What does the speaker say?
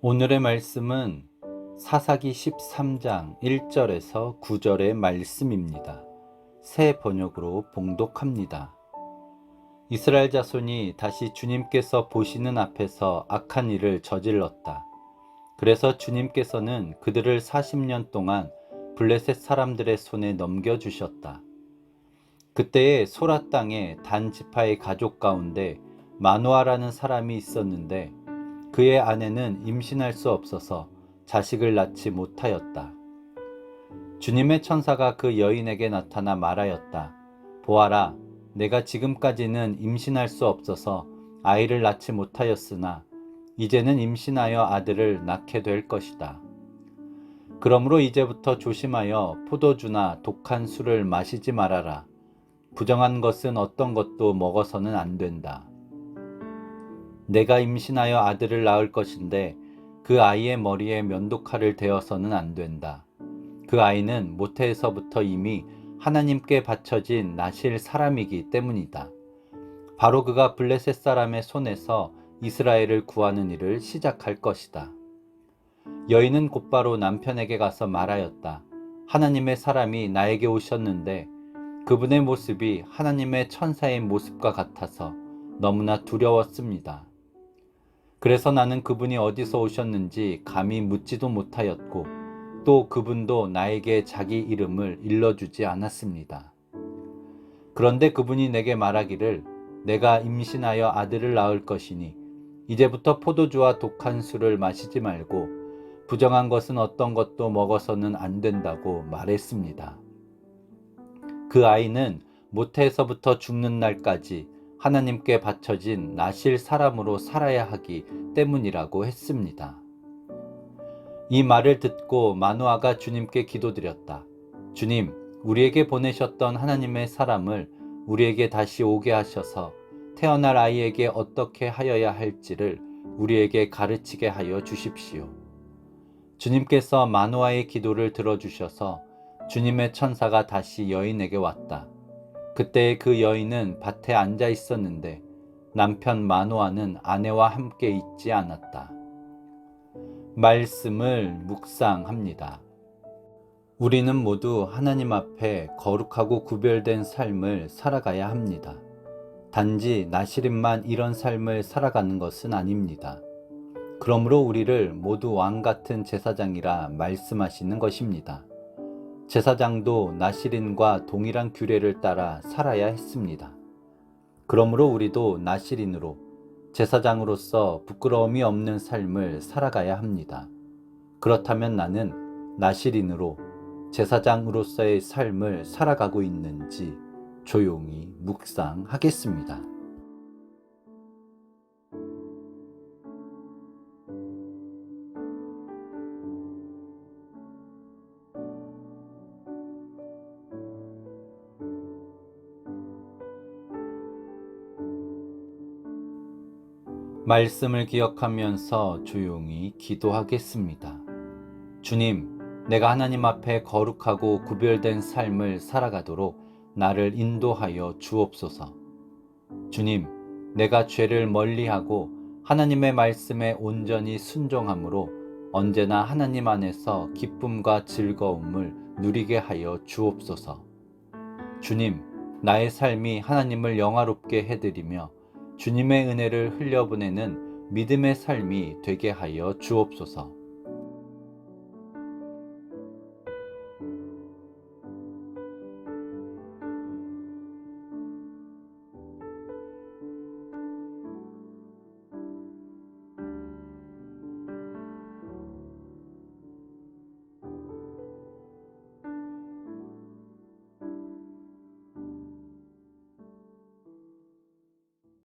오늘의 말씀은 사사기 13장 1절에서 9절의 말씀입니다. 새 번역으로 봉독합니다. 이스라엘 자손이 다시 주님께서 보시는 앞에서 악한 일을 저질렀다. 그래서 주님께서는 그들을 40년 동안 블레셋 사람들의 손에 넘겨주셨다. 그때에 소라 땅에 단 지파의 가족 가운데 마누아라는 사람이 있었는데 그의 아내는 임신할 수 없어서 자식을 낳지 못하였다. 주님의 천사가 그 여인에게 나타나 말하였다. 보아라, 내가 지금까지는 임신할 수 없어서 아이를 낳지 못하였으나 이제는 임신하여 아들을 낳게 될 것이다. 그러므로 이제부터 조심하여 포도주나 독한 술을 마시지 말아라. 부정한 것은 어떤 것도 먹어서는 안 된다. 내가 임신하여 아들을 낳을 것인데 그 아이의 머리에 면도칼을 대어서는 안 된다. 그 아이는 모태에서부터 이미 하나님께 바쳐진 나실 사람이기 때문이다. 바로 그가 블레셋 사람의 손에서 이스라엘을 구하는 일을 시작할 것이다. 여인은 곧바로 남편에게 가서 말하였다. 하나님의 사람이 나에게 오셨는데 그분의 모습이 하나님의 천사의 모습과 같아서 너무나 두려웠습니다. 그래서 나는 그분이 어디서 오셨는지 감히 묻지도 못하였고 또 그분도 나에게 자기 이름을 일러주지 않았습니다. 그런데 그분이 내게 말하기를 내가 임신하여 아들을 낳을 것이니 이제부터 포도주와 독한 술을 마시지 말고 부정한 것은 어떤 것도 먹어서는 안 된다고 말했습니다. 그 아이는 모태에서부터 죽는 날까지 하나님께 바쳐진 나실 사람으로 살아야 하기 때문이라고 했습니다. 이 말을 듣고 마누아가 주님께 기도드렸다. 주님, 우리에게 보내셨던 하나님의 사람을 우리에게 다시 오게 하셔서 태어날 아이에게 어떻게 하여야 할지를 우리에게 가르치게 하여 주십시오. 주님께서 마누아의 기도를 들어주셔서 주님의 천사가 다시 여인에게 왔다. 그때 그 여인은 밭에 앉아 있었는데 남편 마누아는 아내와 함께 있지 않았다. 말씀을 묵상합니다. 우리는 모두 하나님 앞에 거룩하고 구별된 삶을 살아가야 합니다. 단지 나시림만 이런 삶을 살아가는 것은 아닙니다. 그러므로 우리를 모두 왕 같은 제사장이라 말씀하시는 것입니다. 제사장도 나시린과 동일한 규례를 따라 살아야 했습니다. 그러므로 우리도 나시린으로 제사장으로서 부끄러움이 없는 삶을 살아가야 합니다. 그렇다면 나는 나시린으로 제사장으로서의 삶을 살아가고 있는지 조용히 묵상하겠습니다. 말씀을 기억하면서 조용히 기도하겠습니다. 주님, 내가 하나님 앞에 거룩하고 구별된 삶을 살아가도록 나를 인도하여 주옵소서. 주님, 내가 죄를 멀리하고 하나님의 말씀에 온전히 순종함으로 언제나 하나님 안에서 기쁨과 즐거움을 누리게 하여 주옵소서. 주님, 나의 삶이 하나님을 영화롭게 해드리며 주님의 은혜를 흘려보내는 믿음의 삶이 되게 하여 주옵소서.